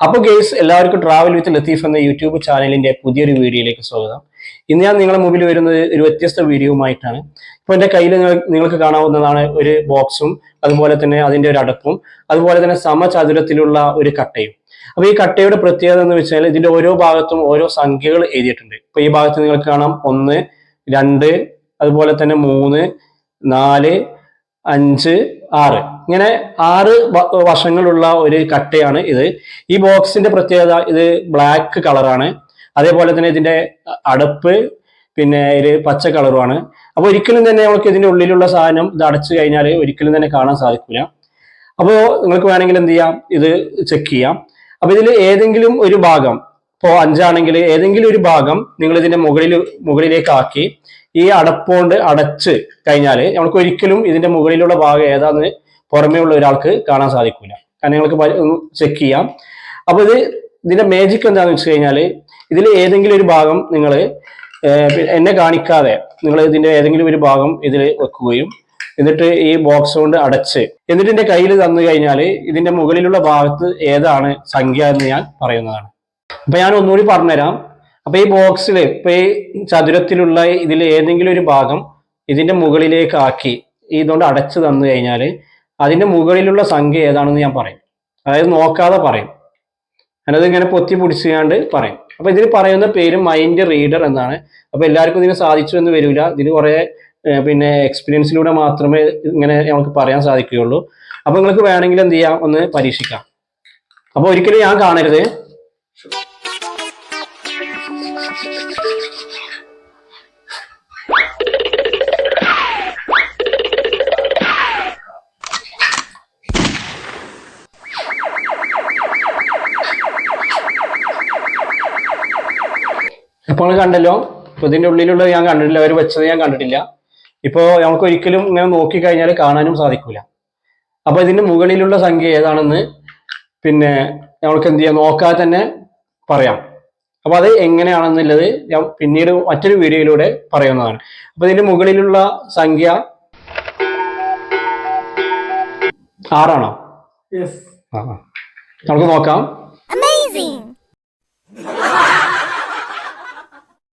അപ്പോൾ ഗെയ്സ് എല്ലാവർക്കും travel with Latheef എന്ന യൂട്യൂബ് ചാനലിന്റെ പുതിയൊരു വീഡിയോയിലേക്ക് സ്വാഗതം. ഇന്ന് ഞാൻ നിങ്ങളുടെ മുമ്പിൽ വരുന്നത് ഒരു വ്യത്യസ്ത വീഡിയോയുമായിട്ടാണ് ഇപ്പോൾ എന്റെ കയ്യിൽ നിങ്ങൾക്ക് കാണാവുന്നതാണ് ഒരു ബോക്സും അതുപോലെ തന്നെ അതിന്റെ ഒരു അടപ്പും അതുപോലെ തന്നെ സമചതുരത്തിലുള്ള ഒരു കട്ടയും. അപ്പൊ ഈ കട്ടയുടെ പ്രത്യേകത എന്ന് വെച്ചാൽ ഇതിന്റെ ഓരോ ഭാഗത്തും ഓരോ സംഖ്യകൾ എഴുതിയിട്ടുണ്ട്. ഇപ്പൊ ഈ ഭാഗത്ത് നിങ്ങൾക്ക് കാണാം ഒന്ന് രണ്ട് അതുപോലെ തന്നെ മൂന്ന് നാല് അഞ്ച് ആറ്. ഇങ്ങനെ ആറ് വശങ്ങളുള്ള ഒരു കട്ടയാണ് ഇത്. ഈ ബോക്സിന്റെ പ്രത്യേകത ഇത് ബ്ലാക്ക് കളറാണ്. അതേപോലെ തന്നെ ഇതിന്റെ അടപ്പ് പിന്നെ ഒരു പച്ച കളറുമാണ്. അപ്പൊ ഒരിക്കലും തന്നെ നമുക്ക് ഇതിന്റെ ഉള്ളിലുള്ള സാധനം ഇത് അടച്ചു കഴിഞ്ഞാൽ ഒരിക്കലും തന്നെ കാണാൻ സാധിക്കില്ല അപ്പോൾ നിങ്ങൾക്ക് വേണമെങ്കിൽ എന്ത് ചെയ്യാം? ഇത് ചെക്ക് ചെയ്യാം. അപ്പൊ ഇതിൽ ഏതെങ്കിലും ഒരു ഭാഗം ഇപ്പോൾ അഞ്ചാണെങ്കിൽ ഏതെങ്കിലും ഒരു ഭാഗം നിങ്ങൾ ഇതിന്റെ മുകളിൽ മുകളിലേക്ക് ആക്കി. ഈ അടപ്പോണ്ട് അടച്ച് കഴിഞ്ഞാൽ നമുക്ക് ഒരിക്കലും ഇതിന്റെ മുകളിലുള്ള ഭാഗം ഏതാന്ന് പുറമേ ഉള്ള ഒരാൾക്ക് കാണാൻ സാധിക്കില്ല കാരണം നിങ്ങൾക്ക് ചെക്ക് ചെയ്യാം. അപ്പൊ ഇത് ഇതിന്റെ മേജിക് എന്താണെന്ന് വെച്ച് കഴിഞ്ഞാൽ ഇതിൽ ഏതെങ്കിലും ഒരു ഭാഗം നിങ്ങൾ എന്നെ കാണിക്കാതെ നിങ്ങൾ ഇതിന്റെ ഏതെങ്കിലും ഒരു ഭാഗം ഇതിൽ വെക്കുകയും എന്നിട്ട് ഈ ബോക്സ് കൊണ്ട് അടച്ച് എന്നിട്ട് എന്റെ കയ്യിൽ തന്നു കഴിഞ്ഞാൽ ഇതിന്റെ മുകളിലുള്ള ഭാഗത്ത് ഏതാണ് സംഖ്യ എന്ന് ഞാൻ പറയുന്നതാണ്. അപ്പൊ ഞാൻ ഒന്നുകൂടി പറഞ്ഞുതരാം. അപ്പൊ ഈ ബോക്സിൽ ഇപ്പൊ ഈ ചതുരത്തിലുള്ള ഇതിൽ ഏതെങ്കിലും ഒരു ഭാഗം ഇതിന്റെ മുകളിലേക്ക് ആക്കി ഇതുകൊണ്ട് അടച്ചു തന്നു കഴിഞ്ഞാൽ അതിന്റെ മുകളിലുള്ള സംഖ്യ ഏതാണെന്ന് ഞാൻ പറയും. അതായത് നോക്കാതെ പറയും. ഞാനത് ഇങ്ങനെ പൊത്തി പിടിച്ചുകൊണ്ട് പറയും. അപ്പൊ ഇതിൽ പറയുന്ന പേര് മൈൻഡ് റീഡർ എന്നാണ്. അപ്പൊ എല്ലാവർക്കും ഇതിന് സാധിച്ചു എന്ന് വരില്ല. ഇതിന് കുറെ പിന്നെ എക്സ്പീരിയൻസിലൂടെ മാത്രമേ ഇങ്ങനെ നമുക്ക് പറയാൻ സാധിക്കുകയുള്ളൂ. അപ്പൊ നിങ്ങൾക്ക് വേണമെങ്കിൽ എന്ത് ചെയ്യാം? ഒന്ന് പരീക്ഷിക്കാം. അപ്പൊ ഒരിക്കലും ഞാൻ കാണരുത്. ഇപ്പോൾ കണ്ടല്ലോ ഇപ്പൊ ഇതിന്റെ ഉള്ളിലുള്ളത് ഞാൻ കണ്ടിട്ടില്ല അവർ വെച്ചത് ഞാൻ കണ്ടിട്ടില്ല. ഇപ്പോ നമുക്ക് ഒരിക്കലും ഇങ്ങനെ നോക്കിക്കഴിഞ്ഞാൽ കാണാനും സാധിക്കൂല. അപ്പൊ ഇതിന്റെ മുകളിലുള്ള സംഖ്യ ഏതാണെന്ന് പിന്നെ നമുക്ക് എന്ത് ചെയ്യാം? നോക്കാതെ തന്നെ പറയാം. അപ്പൊ അത് എങ്ങനെയാണെന്നുള്ളത് ഞാൻ പിന്നീട് മറ്റൊരു വീഡിയോയിലൂടെ പറയുന്നതാണ്. അപ്പൊ ഇതിന്റെ മുകളിലുള്ള സംഖ്യ ആറാണോ. നമുക്ക് നോക്കാം.